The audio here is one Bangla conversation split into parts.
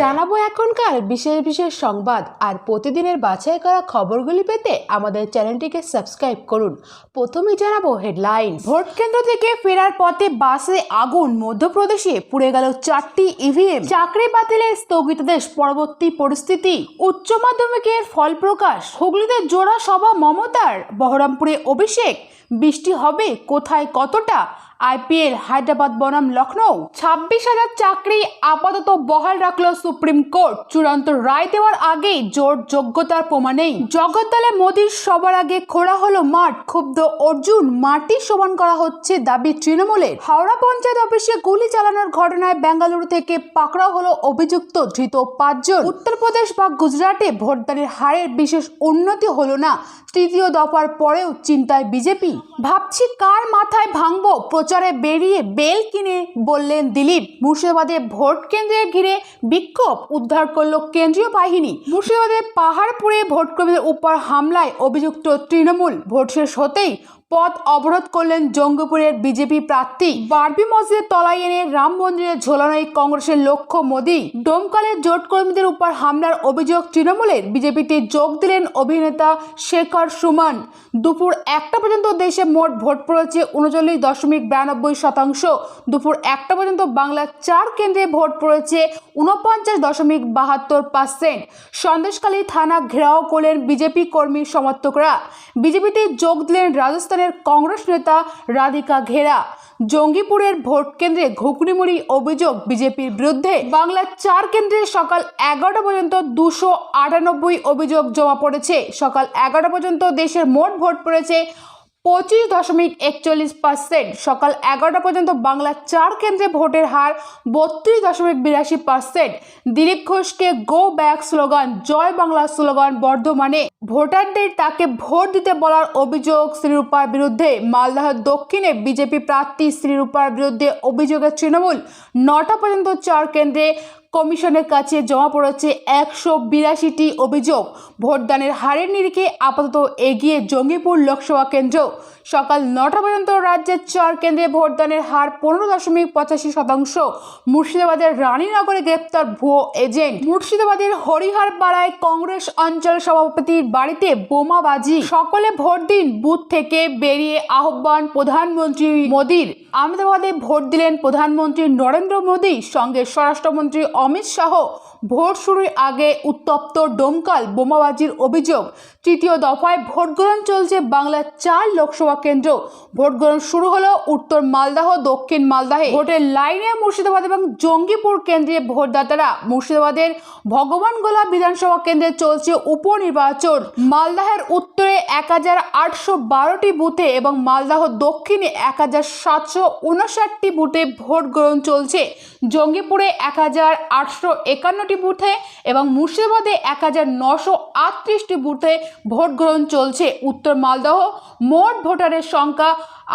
জানাব এখনকার বিশেষ বিশেষ সংবাদ আর প্রতিদিনের বাছাই করা খবরগুলি পেতে আমাদের চ্যানেলটিকে সাবস্ক্রাইব করুন। প্রথমেই জানাব হেডলাইন। ভোট কেন্দ্র থেকে ফেরার পথে বাসে আগুন। মধ্যপ্রদেশে পুড়ে গেল চারটি ইভিএম চাকরি বাতিলের স্থগিতাদেশ পরবর্তী পরিস্থিতি। উচ্চ মাধ্যমিকের ফল প্রকাশ। হুগলিতে জোড়া সভা মমতার। বহরমপুরে অভিষেক। বৃষ্টি হবে কোথায় কতটা? আইপিএল, হায়দ্রাবাদ, বনাম লখনৌ ছাব্বিশ হাজার চাকরি আপাতত বহাল রাখল সুপ্রিম কোর্ট। চূড়ান্ত রায় দেওয়ার আগেই জোর যোগ্যতার প্রমাণেই জগদ্দলে মোদীর সবার আগে খোঁড়া হলো মাঠ। ক্ষুব্ধ অর্জুন মাটি সমান করা হচ্ছে দাবি তৃণমূলের। হাওড়া পঞ্চায়েত অফিসে গুলি চালানোর ঘটনায় বেঙ্গালুরু থেকে পাকড়াও হলো অভিযুক্ত ধৃত পাঁচজন। উত্তরপ্রদেশ বা গুজরাটে ভোটদানের হারের বিশেষ উন্নতি হলো না। তৃতীয় দফার পরেও চিন্তায় বিজেপি। ভাবছি কার মাথায় ভাঙবো প্রচারে বেরিয়ে বেল কিনে বললেন, দিলীপ, মুর্শিদাবাদে ভোট কেন্দ্রে ঘিরে বিক্ষোভ উদ্ধার করল কেন্দ্রীয় বাহিনী। মুর্শিদাবাদের পাহাড়পুরে ভোটকর্মীদের উপর হামলায় অভিযুক্ত তৃণমূল। ভোট শেষ হতেই পথ অবরোধ করলেন জঙ্গিপুরের বিজেপি প্রার্থী। বারবি মসজিদের তলায় এনে রাম মন্দিরে ঝোলানোই কংগ্রেসের লক্ষ্য মোদী। ডোমকালের জোট কর্মীদের উপর হামলার অভিযোগ তৃণমূলের। বিজেপিতে যোগ দিলেন অভিনেতা শেখর সুমন। দুপুর একটা পর্যন্ত দেশে মোট ভোট পড়েছে উনচল্লিশ দশমিক বিরানব্বই শতাংশ। দুপুর একটা পর্যন্ত বাংলার চার কেন্দ্রে ভোট পড়েছে উনপঞ্চাশ দশমিক বাহাত্তর পার্সেন্ট। সন্দেশখালী থানা ঘেরাও করলেন বিজেপি কর্মী সমর্থকরা। বিজেপিতে যোগ দিলেন রাজস্থানের কংগ্রেস নেতা রাধিকা ঘেরা। জঙ্গিপুরের ভোট কেন্দ্রে ঘুগনিমুড়ি অভিযোগ বিজেপির বিরুদ্ধে। বাংলার চার কেন্দ্রে সকাল এগারোটা পর্যন্ত দুশো আটানব্বই অভিযোগ জমা পড়েছে। সকাল এগারোটা পর্যন্ত দেশের মোট ভোট পড়েছে পঁচিশ দশমিক একচল্লিশ পার্সেন্ট। সকাল এগারোটা পর্যন্ত বাংলার চার কেন্দ্রে ভোটের হার বত্রিশ দশমিক বিরাশি পার্সেন্ট। দিলীপ ঘোষকে গো ব্যাক স্লোগান জয় বাংলা স্লোগান বর্ধমানে। ভোটারদের তাকে ভোট দিতে বলার অভিযোগ শ্রীরূপার বিরুদ্ধে। মালদাহ দক্ষিণে বিজেপি প্রার্থী শ্রীরূপার বিরুদ্ধে অভিযোগের তৃণমূল। নটা পর্যন্ত চার কেন্দ্রে কমিশনের কাছে জমা পড়েছে একশো বিরাশিটি অভিযোগ। ভোটদানের হারের নিরিখে আপাতত এগিয়ে জঙ্গিপুর লোকসভা কেন্দ্র। সকাল নটা পর্যন্ত রাজ্যের চার কেন্দ্রে ভোটদানের হার পনেরো দশমিক পঁচাশি শতাংশ। মুর্শিদাবাদের রানীনগরে গ্রেপ্তার ভুয়ো এজেন্ট। মুর্শিদাবাদের হরিহার পাড়ায় কংগ্রেস অঞ্চল সভাপতির বাড়িতে বোমাবাজি। সকলে ভোট দিন বুথ থেকে বেরিয়ে আহ্বান প্রধানমন্ত্রী মোদীর। আহমেদাবাদে ভোট দিলেন প্রধানমন্ত্রী নরেন্দ্র মোদী। সঙ্গে স্বরাষ্ট্রমন্ত্রী অমিত শাহ ভোট শুরুর আগে উত্তপ্ত ডোমকাল বোমাবাজির অভিযোগ। তৃতীয় দফায় ভোট গ্রহণ চলছে বাংলার চার লোকসভা কেন্দ্র। ভোট গ্রহণ শুরু হলো উত্তর মালদাহ, দক্ষিণ মালদাহে। ভোটের লাইনে মুর্শিদাবাদ এবং জঙ্গিপুর কেন্দ্রে ভোটদাতারা। মুর্শিদাবাদের ভগবানগোলা বিধানসভা কেন্দ্রে চলছে উপনির্বাচন। মালদাহের উত্তরে এক হাজার আটশো বারোটি বুথে এবং মালদাহ দক্ষিণে এক হাজার সাতশো উনষাটটি বুথে ভোট গ্রহণ চলছে। জঙ্গিপুরে এক হাজার আটশো একান্নটি বুথে এবং মুর্শিদাবাদে এক হাজার নশো আটত্রিশটি বুথে ভোট গ্রহণ চলছে। উত্তর মালদহ, মোট ভোটারের সংখ্যা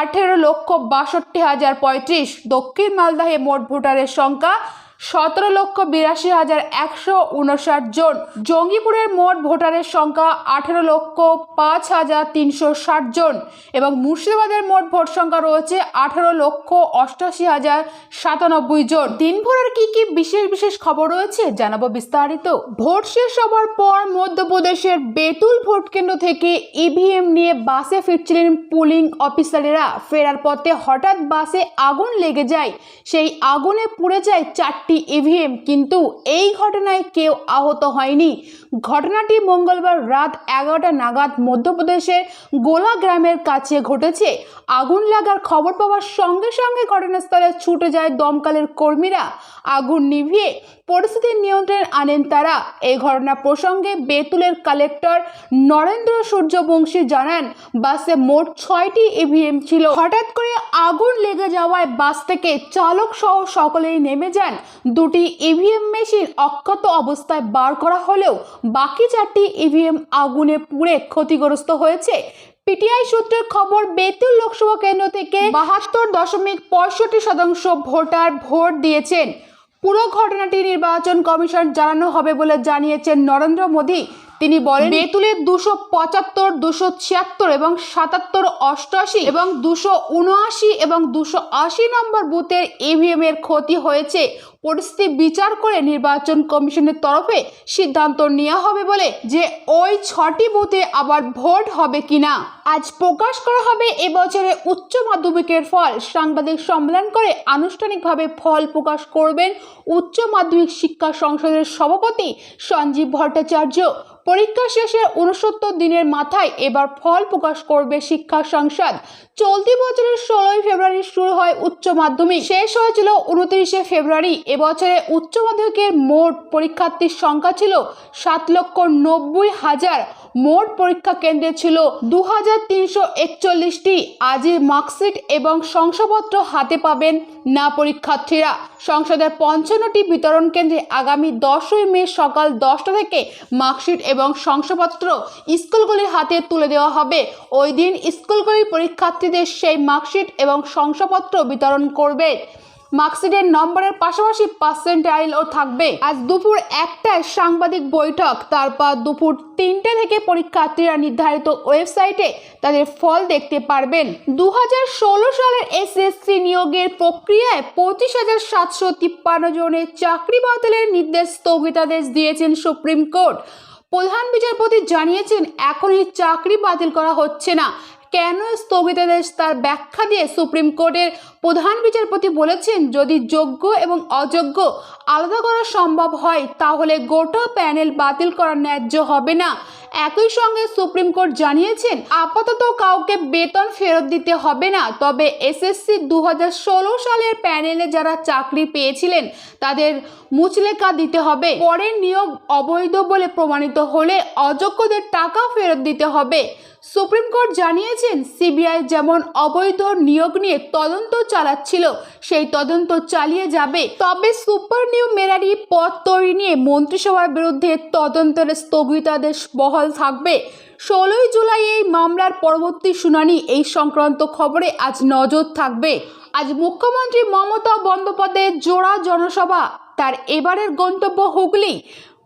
আঠেরো লক্ষ বাষট্টি হাজার পঁয়ত্রিশ। দক্ষিণ মালদহে মোট ভোটারের সংখ্যা সতেরো লক্ষ বিরাশি হাজার একশো উনষাট জন। জঙ্গিপুরের মোট ভোটারের সংখ্যা আঠেরো লক্ষ পাঁচ হাজার তিনশো ষাট জন এবং মুর্শিদাবাদের মোট ভোট সংখ্যা রয়েছে আঠেরো লক্ষ অষ্টাশি হাজার সাতানব্বই জন। দিনভরের কি কি বিশেষ বিশেষ খবর রয়েছে জানাব বিস্তারিত। ভোট শেষ হবার পর মধ্যপ্রদেশের বেতুল ভোট কেন্দ্র থেকে ইভিএম নিয়ে বাসে ফিরছিলেন পুলিং অফিসারেরা। ফেরার পথে হঠাৎ বাসে আগুন লেগে যায়। সেই আগুনে পুড়ে যায় চারটি ইভিএম কিন্তু এই ঘটনায় কেউ আহত হয়নি। ঘটনাটি মঙ্গলবার রাত এগারোটা নাগাদ মধ্যপ্রদেশের গোলা গ্রামের কাছে ঘটেছে। আগুন লাগার খবর পাওয়ার সঙ্গে সঙ্গে ঘটনাস্থলে ছুটে যায় দমকলের কর্মীরা। আগুন নিভিয়ে পরিস্থিতি নিয়ন্ত্রণে আনেন তারা। এই ঘটনা প্রসঙ্গে বেতুলের কালেক্টর নরেন্দ্র সূর্যবংশী জানান, বাসে মোট ছয়টি ইভিএম ছিল। হঠাৎ করে আগুন লেগে যাওয়ায় বাস থেকে চালক সহ সকলেই নেমে যান। দুটি ইভিএম মেশিন অক্ষত অবস্থায় বার করা হলেও বাকি চারটি ইভিএম আগুনে পুড়ে ক্ষতিগ্রস্ত হয়েছে। পিটিআই সূত্রের খবর, বেতুল লোকসভা কেন্দ্র থেকে বাহাত্তর দশমিক পঁয়ষট্টি শতাংশ ভোটার ভোট দিয়েছেন। পুরো ঘটনাটি নির্বাচন কমিশন জানানো হবে বলে জানিয়েছেন নরেন্দ্র মোদী। তিনি বলেন বেতুলের দুশো পঁচাত্তর, দুশো ছিয়াত্তর এবং সাতাত্তর অষ্টআশি এবং দুশো উনআশি এবং দুশো আশি নম্বর বুথের ইভিএম এর ক্ষতি হয়েছে। পরিস্থিতি বিচার করে নির্বাচন কমিশনের তরফে সিদ্ধান্ত নেওয়া হবে বলে যে ওই ছটি বুথে আবার ভোট হবে কিনা। আজ প্রকাশ করা হবে এবছরে উচ্চ মাধ্যমিকের ফল। সাংবাদিক সম্মেলন করে আনুষ্ঠানিকভাবে ফল প্রকাশ করবেন উচ্চ মাধ্যমিক শিক্ষা সংসদের সভাপতি সঞ্জীব ভট্টাচার্য। পরীক্ষা শেষে উনসত্তর দিনের মাথায় এবার ফল প্রকাশ করবে শিক্ষা সংসদ। চলতি বছরের ষোলোই ফেব্রুয়ারি শুরু হয় উচ্চ মাধ্যমিক। শেষ হয়েছিল উনত্রিশে ফেব্রুয়ারি। এবছরে উচ্চ মাধ্যমিকের মোট পরীক্ষার্থীর সংখ্যা ছিল সাত লক্ষ নব্বই হাজার মোট পরীক্ষা কেন্দ্রে ছিল দু হাজার তিনশো একচল্লিশটি। আজই মার্কশিট এবং শংসাপত্র হাতে পাবেন না পরীক্ষার্থীরা। সংসদের পঞ্চান্নটি বিতরণ কেন্দ্রে আগামী দশই মে সকাল দশটা থেকে মার্কশিট এবং শংসাপত্র স্কুলগুলির হাতে তুলে দেওয়া হবে। ওই দিন স্কুলগুলির পরীক্ষার্থীদের সেই মার্কশিট এবং শংসাপত্র বিতরণ করবে। মার্কশিটের নম্বরের পাশাপাশি পার্সেন্টাইলও থাকবে। আজ দুপুর একটায় সাংবাদিক বৈঠক, তারপর দুপুর তিনটে থেকে পরীক্ষার্থীরা নির্ধারিত ওয়েবসাইটে তাদের ফল দেখতে পারবেন। দু হাজার ষোলো সালের এসএসসি নিয়োগের প্রক্রিয়ায় পঁচিশ হাজার সাতশো তিপ্পান্ন জনের চাকরি বাতিলের নির্দেশ স্থগিতাদেশ দিয়েছেন সুপ্রিম কোর্ট। প্রধান বিচারপতি জানিয়েছেন, এখনই চাকরি বাতিল করা হচ্ছে না। কেন স্থগিতাদেশ তার ব্যাখ্যা দিয়ে সুপ্রিম কোর্টের প্রধান বিচারপতি বলেছেন, যদি যোগ্য এবং অযোগ্য আলাদা করা সম্ভব হয়, তাহলে গোটা প্যানেল বাতিল করা ন্যায্য হবে না। একই সঙ্গে সুপ্রিম কোর্ট জানিয়েছেন, আপাতত কাউকে বেতন ফেরত দিতে হবে না। তবে এসএসসি দু হাজার ষোলো সালের প্যানেলে যারা চাকরি পেয়েছিলেন, তাদের মুচলেকা দিতে হবে। পরের নিয়োগ অবৈধ বলে প্রমাণিত হলে অযোগ্যদের টাকা ফেরত দিতে হবে। সুপ্রিম কোর্ট জানিয়েছেন সিবিআই যেমন অবৈধ নিয়োগ নিয়ে তদন্ত চালাচ্ছিল, সেই তদন্ত চালিয়ে যাবে। তবে সুপার নিউ মেরারি পদ তৈরি নিয়ে মন্ত্রিসভার বিরুদ্ধে তদন্তের স্থগিতাদেশ বহাল থাকবে। ষোলোই জুলাই এই মামলার পরবর্তী শুনানি, এই সংক্রান্ত খবরে আজ নজর থাকবে। আজ মুখ্যমন্ত্রী মমতা বন্দ্যোপাধ্যায়ের জোড়া জনসভা, তার এবারের গন্তব্য হুগলি।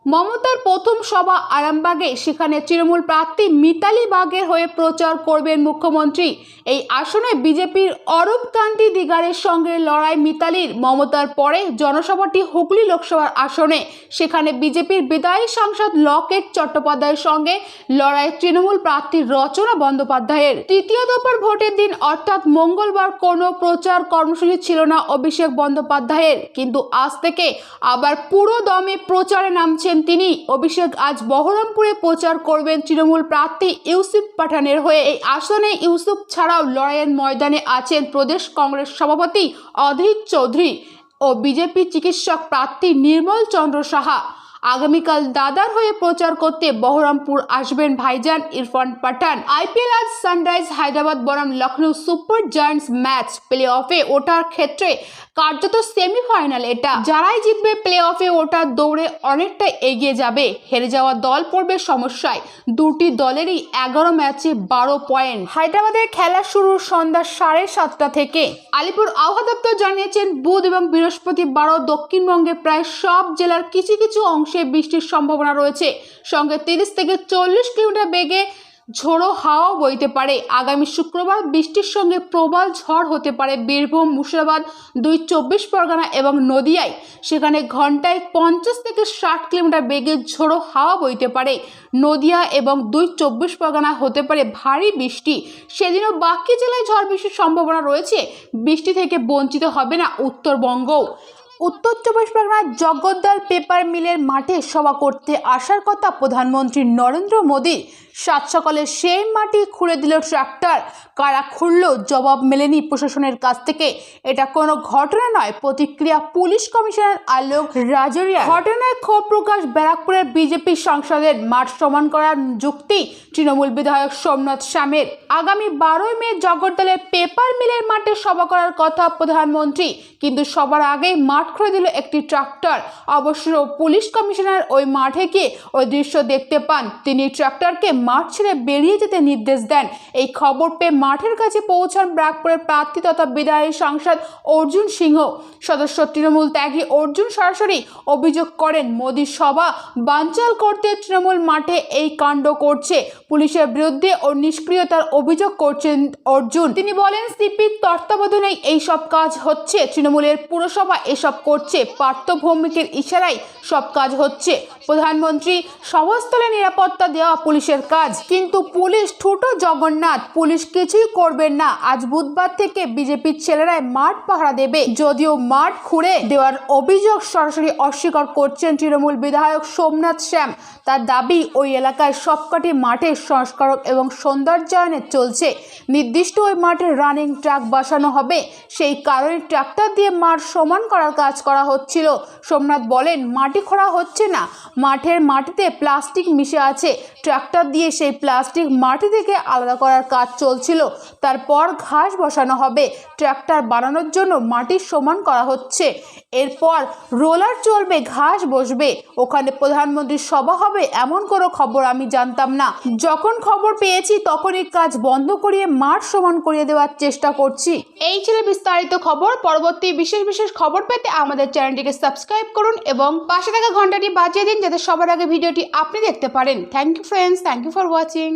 মমতার প্রথম সভা আরামবাগে। সেখানে তৃণমূল প্রার্থী মিতালি বাগের হয়ে প্রচার করবেন মুখ্যমন্ত্রী। এই আসনে বিজেপির অরূপ কান্তি দিগারের সঙ্গে লড়াই মিতালির। মমতার পরে জনসভাটি হুগলি লোকসভার আসনে। সেখানে বিজেপির বিদায়ী সাংসদ লকেট চট্টোপাধ্যায়ের সঙ্গে লড়াই তৃণমূল প্রার্থী রচনা বন্দ্যোপাধ্যায়ের। তৃতীয় দফার ভোটের দিন অর্থাৎ মঙ্গলবার কোনো প্রচার কর্মসূচি ছিল না অভিষেক বন্দ্যোপাধ্যায়ের। কিন্তু আজ থেকে আবার পুরো দমে প্রচারে নামছেন তিনি, অভিষেক আজ বহরমপুরে প্রচার করবেন তৃণমূল প্রার্থী ইউসুফ পাঠানের হয়ে। এই আসনে ইউসুফ ছাড়াও লড়াইয়ের ময়দানে আছেন প্রদেশ কংগ্রেস সভাপতি অধীর চৌধুরী ও বিজেপি চিকিৎসক প্রার্থী নির্মল চন্দ্র সাহা। আগামীকাল দাদার হয়ে প্রচার করতে বহরমপুর আসবেন ভাইজান ইরফান পাঠান। আইপিএল আজ সানরাইজ, হায়দ্রাবাদ বনাম Lucknow Super Giants match play অফে ওঠার ক্ষেত্রে কার্যত সেমিফাইনাল এটা। যারাই জিতবে প্লে অফে ওঠার দৌড়ে অনেকটা এগিয়ে যাবে। হেরে যাওয়া দল পড়বে সমস্যায়। দুটি দলেরই এগারো ম্যাচে বারো পয়েন্ট। হায়দ্রাবাদের খেলা শুরু সন্ধ্যা সাড়ে সাতটা থেকে। আলিপুর আবহাওয়া দপ্তর জানিয়েছেন, বুধ এবং বৃহস্পতিবারও দক্ষিণবঙ্গে প্রায় সব জেলার কিছু কিছু অংশে বৃষ্টির সম্ভাবনা রয়েছে। সঙ্গে তিরিশ থেকে চল্লিশ কিলোমিটার বেগে ঝোড়ো হাওয়া বইতে পারে। আগামী শুক্রবার বৃষ্টির সঙ্গে প্রবল ঝড় হতে পারে বীরভূম, মুর্শিদাবাদ, দুই চব্বিশ পরগনা এবং নদিয়ায়। সেখানে ঘন্টায় পঞ্চাশ থেকে ষাট কিলোমিটার বেগে ঝোড়ো হাওয়া বইতে পারে। নদিয়া এবং দুই চব্বিশ পরগনা হতে পারে ভারী বৃষ্টি। সেদিনও বাকি জেলায় ঝড় বৃষ্টির সম্ভাবনা রয়েছে। বৃষ্টি থেকে বঞ্চিত হবে না উত্তরবঙ্গও। উত্তর চব্বিশ পরগনার জগদ্দল পেপার মিলের মাঠে সভা করতে আসার কথা প্রধানমন্ত্রী নরেন্দ্র মোদী সাত সকালে সেই মাটি খুঁড়ে দিল ট্রাক্টর। কারা খুঁড়ল জবাব মেলেনি প্রশাসনের কাছ থেকে। এটা কোনো ঘটনা নয়, প্রতিক্রিয়া পুলিশ কমিশনার আলোক রাজরিয়া ঘটনায় ক্ষোভ প্রকাশ ব্যারাকপুরের বিজেপি সাংসদের। মাঠ সমান করার যুক্তি তৃণমূল বিধায়ক সোমনাথ শ্যামের। আগামী বারোই মে জগদ্দলের পেপার মিলের মাঠে সভা করার কথা প্রধানমন্ত্রী। কিন্তু সবার আগে মাঠ খুঁড়ে দিল একটি ট্রাক্টর। অবশ্য পুলিশ কমিশনার ওই মাঠে গিয়ে ওই দৃশ্য দেখতে পান। তিনি ট্রাক্টরকে মাঠ ছেড়ে বেরিয়ে যেতে নির্দেশ দেন। এই খবর পেয়ে মাঠের কাছে পৌঁছান ব্রাকপুরের প্রার্থী তথা বিদায়ী সাংসদ অর্জুন সিংহ। সদস্য তৃণমূল ত্যাগী অর্জুন সরাসরি অভিযোগ করেন মোদী সভা বানচাল করতে তৃণমূল মাঠে এই কাণ্ড করছে। পুলিশের বিরুদ্ধে ও নিষ্ক্রিয়তার অভিযোগ করছেন অর্জুন। তিনি বলেন, সিপির তত্ত্বাবধানেই এই সব কাজ হচ্ছে। তৃণমূলের পুরসভা এসব করছে। পার্থ ভৌমিকের ইশারায় সব কাজ হচ্ছে। প্রধানমন্ত্রী সভাস্থলে নিরাপত্তা দেওয়া পুলিশের কাজ। কিন্তু পুলিশ ঠুটো জগন্নাথ, পুলিশ কিছুই করবেন না। আজ বুধবার থেকে বিজেপির ছেলেরাই মাঠ পাহারা দেবে। যদিও মাঠ খুঁড়ে দেওয়ার অভিযোগ সরাসরি অস্বীকার করছেন তৃণমূল বিধায়ক সোমনাথ শ্যাম। তার দাবি ওই এলাকায় সবকটি মাঠের সংস্কারক এবং সৌন্দর্যায়নে চলছে। নির্দিষ্ট ওই মাঠে রানিং ট্রাক বসানো হবে। সেই কারণে ট্রাক্টর দিয়ে মাঠ সমান করার কাজ করা হচ্ছিল। সোমনাথ বলেন, মাটি খোঁড়া হচ্ছে না। মাঠের মাটিতে প্লাস্টিক মিশে আছে। ট্রাক্টর দিয়ে সেই প্লাস্টিক মাটি থেকে আলাদা করার কাজ চলছিল। তারপর ঘাস বসানো হবে। ট্রাক্টর বানানোর জন্য মাটি সমান করা হচ্ছে। এরপর রোলার চলবে, ঘাস বসবে। ওখানে প্রধানমন্ত্রীর সভা হবে এমন কোনো খবর আমি জানতাম না। যখন খবর পেয়েছি তখনই কাজ বন্ধ করিয়ে মাঠ সমান করিয়ে দেওয়ার চেষ্টা করছি। এই ছিল বিস্তারিত খবর। পরবর্তী বিশেষ বিশেষ খবর পেতে আমাদের চ্যানেলটিকে সাবস্ক্রাইব করুন এবং পাশে থাকা ঘন্টাটি বাজিয়ে দিন, যাতে সবার আগে ভিডিওটি আপনি দেখতে পারেন। Thank you friends thank you for watching